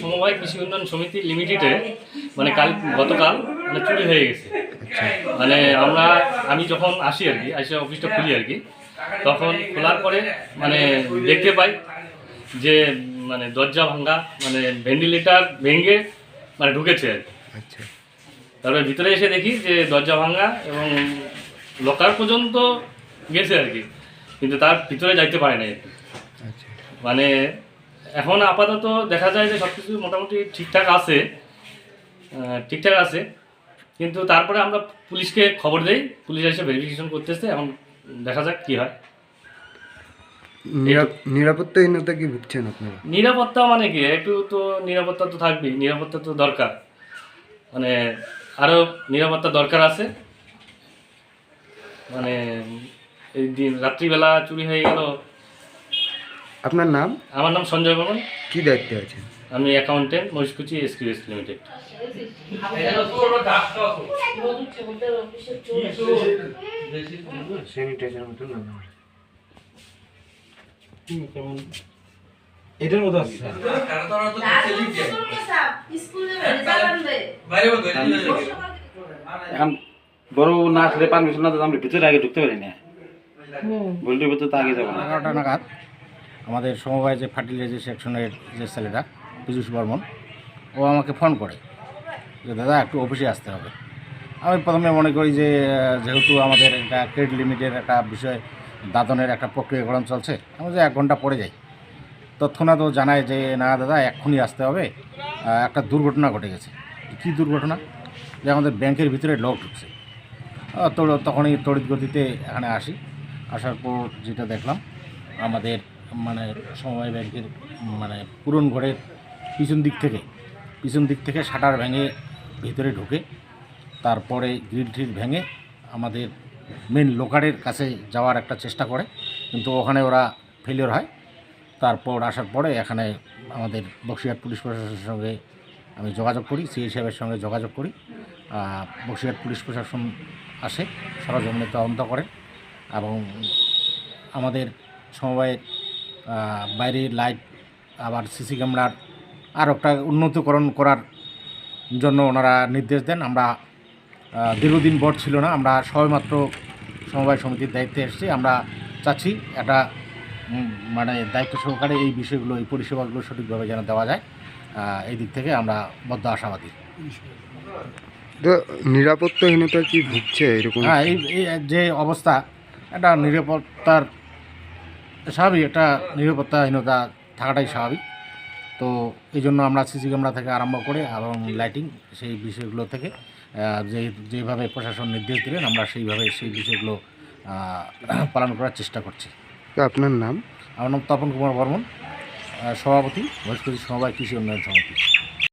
সমবায় কৃষি উন্নয়ন সমিতি লিমিটেডে মানে কাল গতকাল মানে চুরি হয়ে গেছে। মানে আমরা, আমি যখন আসি আর কি এসে অফিসটা খুলি আর কি, তখন খোলার পরে মানে দেখতে পাই যে মানে দরজা ভাঙ্গা মানে ভেন্টিলেটার ভেঙে মানে ঢুকেছে আর কি। আচ্ছা। তারপরে ভিতরে এসে দেখি যে দরজা ভাঙা এবং লকার পর্যন্ত গেছে আর কি। কিন্তু তার ভিতরে যাইতে পারে না আর কি আচ্ছা। মানে এখন আপাতত দেখা যায় যে সব কিছু মোটামুটি ঠিকঠাক আছে ঠিকঠাক আছে। কিন্তু তারপরে আমরা পুলিশকে খবর দেই পুলিশ এসে ভেরিফিকেশন করতেছে এখন দেখা যাক কী হয়। নিরা- নিরাপত্তাহীনতা কি ভুগছেন আপনারা? নিরাপত্তা মানে কি? একটু তো নিরাপত্তা তো থাকবেই নিরাপত্তা তো দরকার। মানে আরও নিরাপত্তা দরকার আছে মানে এই দিন রাত্রিবেলা চুরি হয়ে গেল আপনার নাম আমার নাম সঞ্জয় বর্মন কি দায়িত্বে আছেন আমি অ্যাকাউন্টেন্ট মহিষকুচি এসকিউএস লিমিটেড এটার মতো আছে এখন বড় না আসলে পারমিশন না আমরা ভিতরে আগে ঢুকতে পারি না। ভিতরে তো আগে যাব এগারোটা নাগাদ আমাদের সমবায় যে ফার্টিলাইজার সেকশনের যে ছেলেটা পীযুষ বর্মন ও আমাকে ফোন করে যে দাদা একটু অফিসে আসতে হবে। আমি প্রথমে মনে করি যে যেহেতু আমাদের একটা ক্রেডিট লিমিটের একটা বিষয় দাদনের একটা প্রক্রিয়াকরণ চলছে আমি যে এক ঘণ্টা পরে যাই। তৎক্ষণাৎ ও জানায় যে না দাদা এক্ষুনি আসতে হবে। একটা দুর্ঘটনা ঘটে গেছে। কী দুর্ঘটনা? যে আমাদের ব্যাংকের ভিতরে লোক ঢুকছে। তখনই তড়িৎ গতিতে এখানে আসি। আসার পর যেটা দেখলাম, আমাদের মানে সময় ব্যাংকের মানে পুরন ঘরের পিছন দিক থেকে, পিছন দিক থেকে শাটার ভেঙে ভিতরে ঢুকে, তারপরে গ্রিল ট্রিল ভেঙে আমাদের মেন লোকারের কাছে যাওয়ার একটা চেষ্টা করে, কিন্তু ওখানে ওরা ফেলিওর হয়। তারপর আসার পরে এখানে আমাদের বক্সিরহাট পুলিশ প্রশাসনের সঙ্গে আমি যোগাযোগ করি সিএ সাহেবের সঙ্গে যোগাযোগ করি। আহ, বক্সিরহাট পুলিশ প্রশাসন আসে সরজমিনে তদন্ত করে এবং আমাদের সমবায়ের বাইরে লাইট আবার সিসি ক্যামেরার আর একটা উন্নতিকরণ করার জন্য ওনারা নির্দেশ দেন। আমরা দীর্ঘদিন বোর্ড ছিল না আমরা সবেমাত্র সমবায় সমিতির দায়িত্বে এসেছি। আমরা চাচ্ছি একটা মানে দায়িত্ব সহকারে এই বিষয়গুলো এই পরিষেবাগুলো সঠিকভাবে যেন দেওয়া যায়। এই দিক থেকে আমরা বদ্ধ আশাবাদী। নিরাপত্তাহীনতা কি ভুগছে এরকম? হ্যাঁ এই যে অবস্থা একটা নিরাপত্তার স্বাভাবিক একটা নিরাপত্তাহীনতা থাকাটাই স্বাভাবিক। তো এই জন্য আমরা সিসি ক্যামেরা থেকে আরম্ভ করে এবং লাইটিং সেই বিষয়গুলো থেকে যে যেভাবে প্রশাসন নির্দেশ দিলেন আমরা সেইভাবে সেই বিষয়গুলো পালন করার চেষ্টা করছি। তো আপনার নাম? আমার নাম তপন কুমার বর্মন। সভাপতি ভোজপুরি সমবায় কৃষি উন্নয়ন সমিতি।